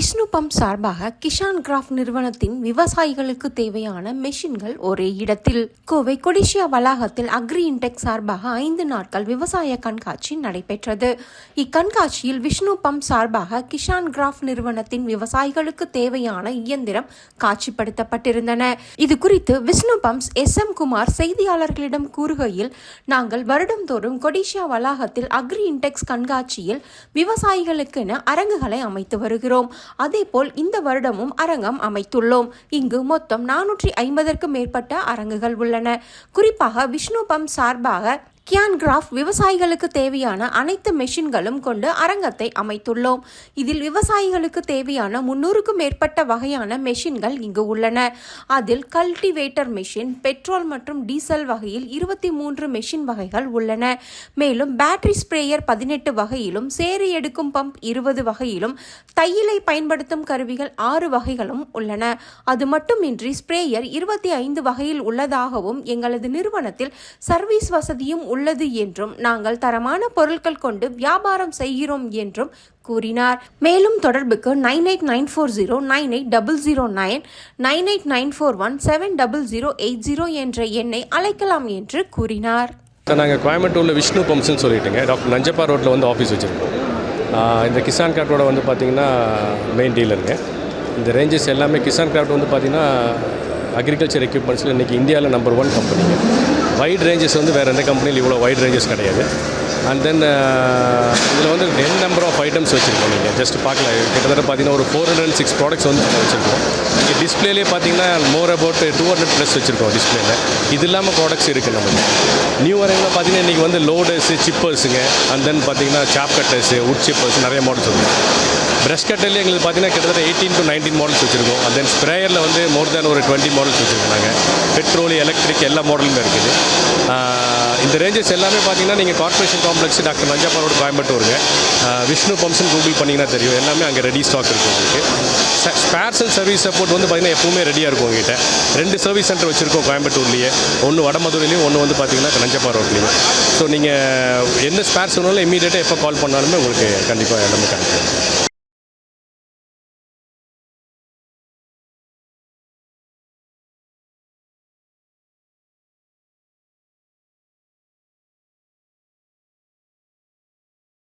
Vishnu pump சார்பாக Kisan craft நிறுவனத்தின் விவசாயிகளுக்கு தேவையான மெஷின்கள் ஒரே இடத்தில். கோவை கொடிஷியா வளாகத்தில் அக்ரி இன்டெக் சார்பாக ஐந்து நாட்கள் விவசாய கண்காட்சி நடைபெற்றது. இக்கண்காட்சியில் விஷ்ணு பம்ப் சார்பாக கிஷான் கிராஃப்ட் நிறுவனத்தின் விவசாயிகளுக்கு தேவையான இயந்திரம் காட்சிப்படுத்தப்பட்டிருந்தன. இது குறித்து Vishnu pumps S. M. Kumar செய்தியாளர்களிடம் கூறுகையில் நாங்கள் வருடந்தோறும் கொடிஷியா வளாகத்தில் அக்ரி இன்டெக்ஸ் கண்காட்சியில் விவசாயிகளுக்கென அரங்குகளை அமைத்து வருகிறோம். அதேபோல் இந்த வருடமும் அரங்கம் அமைத்துள்ளோம். இங்கு மொத்தம் நானூற்றி ஐம்பதற்கும் மேற்பட்ட அரங்குகள் உள்ளன. குறிப்பாக விஷ்ணு பம்ப் சார்பாக கியான் கிராஃப் விவசாயிகளுக்கு தேவையான அனைத்து மெஷின்களும் கொண்டு அரங்கத்தை அமைத்துள்ளோம். இதில் விவசாயிகளுக்கு தேவையான முன்னூறுக்கும் மேற்பட்ட வகையான மெஷின்கள் இங்கு உள்ளன. அதில் கல்டிவேட்டர் மெஷின் பெட்ரோல் மற்றும் டீசல் வகையில் இருபத்தி மூன்று மெஷின் வகைகள் உள்ளன. மேலும் பேட்டரி ஸ்ப்ரேயர் பதினெட்டு வகையிலும் சேறு எடுக்கும் பம்ப் இருபது வகையிலும் தையிலை பயன்படுத்தும் கருவிகள் ஆறு வகைகளும் உள்ளன. அது மட்டுமின்றி ஸ்ப்ரேயர் இருபத்தி ஐந்து வகையில் உள்ளதாகவும் எங்களது நிறுவனத்தில் சர்வீஸ் வசதியும் உள்ளது என்றும் நாங்கள் தரமான பொருட்கள் கொண்டு வியாபாரம் செய்கிறோம் என்றும் கூறினார். மேலும் தொடர்புக்கு nine eight nine four zero nine eight double zero nine nine eight nine four one seven double zero eight zero என்ற எண்ணை அழைக்கலாம் என்று கூறினார். சார் நாங்கள் கோயம்புத்தூரில் விஷ்ணு பம்ப்ஸ்ன்னு சொல்லிட்டுங்க. டாக்டர் நஞ்சப்பா ரோட்டில் வந்து ஆஃபீஸ் வச்சுருக்கோம். இந்த கிசான் கார்ட்டோட வந்து பார்த்திங்கன்னா மெயின் டீலருங்க இந்த ரேஞ்சஸ் எல்லாமே கிசான் கிராஃப்ட் வந்து பார்த்திங்கன்னா அக்ரிகல்ச்சர் எக்யூப்மெண்ட்ஸில் இன்றைக்கி இந்தியாவில் நம்பர் ஒன் கம்பெனிங்க வைட் ரேஞ்சஸ் வந்து வேறு எந்த கம்பெனியில் இவ்வளோ வைட் ரேஞ்சஸ் கிடையாது. அண்ட் தென் இதில் வந்து டென் நம்பர் ஆஃப் ஐட்டம்ஸ் வச்சுருக்கோம் நீங்கள் ஜஸ்ட் பார்க்கலாம். கிட்டத்தட்ட பார்த்தீங்கன்னா ஒரு ஃபோர் ஹண்ட்ரட் சிக்ஸ் ப்ராடக்ட்ஸ் வந்து வச்சுருக்கோம். இங்கே டிஸ்பிளேலே பார்த்தீங்கன்னா more about two hundred plus வச்சுருக்கோம் டிஸ்பிளேல இது இல்லாமல் ப்ராடக்ட்ஸ் இருக்குது நமக்கு நியூ வரங்கில் பார்த்தீங்கன்னா இன்றைக்கி வந்து லோடர்ஸு சிப்பர்ஸுங்க அண்ட் தென் பார்த்தீங்கன்னா சாப் கட்டர்ஸு உட் சிப்பர்ஸ் நிறைய மாடல்ஸ் இருக்குது ப்ரஷ் கட்டர்லேயே எங்களுக்கு பார்த்தீங்கன்னா கிட்டத்தட்ட எயிட்டீன் டு நைன்டீன் மாடல்ஸ் வச்சுருக்கோம். அண்ட் தென் ஸ்ப்ரேயரில் வந்து மோர் தேன் ஒரு டுவெண்ட்டி மாடல்ஸ் வச்சுருக்கோம் நாங்கள் பெட்ரோல் எலக்ட்ரிக் எல்லா மாடலுமே இருக்குது. இந்த ரேஞ்சஸ் எல்லாமே பார்த்தீங்கன்னா நீங்கள் corporation complex doctor Nanjappa road கோயம்புத்தூருங்க Vishnu பம்ப்ஸ்னு கூகுள் பண்ணிங்கன்னா தெரியும். எல்லாமே அங்கே ரெடி ஸ்டாக் இருக்குது உங்களுக்கு. ஸ்பேர்ஸ் சர்வீஸ் சப்போர்ட் வந்து பார்த்திங்கன்னா எப்பவுமே ரெடியாக இருக்கும் உங்ககிட்ட. ரெண்டு சர்வீஸ் சென்டர் வச்சுருக்கோம் கோயம்புத்தூர்லேயே. ஒன்று வடமதுரையிலையும் ஒன்று வந்து பார்த்தீங்கன்னா நஞ்சப்பா ரோட்லேயும். ஸோ நீங்கள் என்ன ஸ்பேர்ஸ் வேணாலும் இமீடியட்டாக எப்போ கால் பண்ணாலுமே உங்களுக்கு கண்டிப்பாக எல்லாமே கிடைக்கும்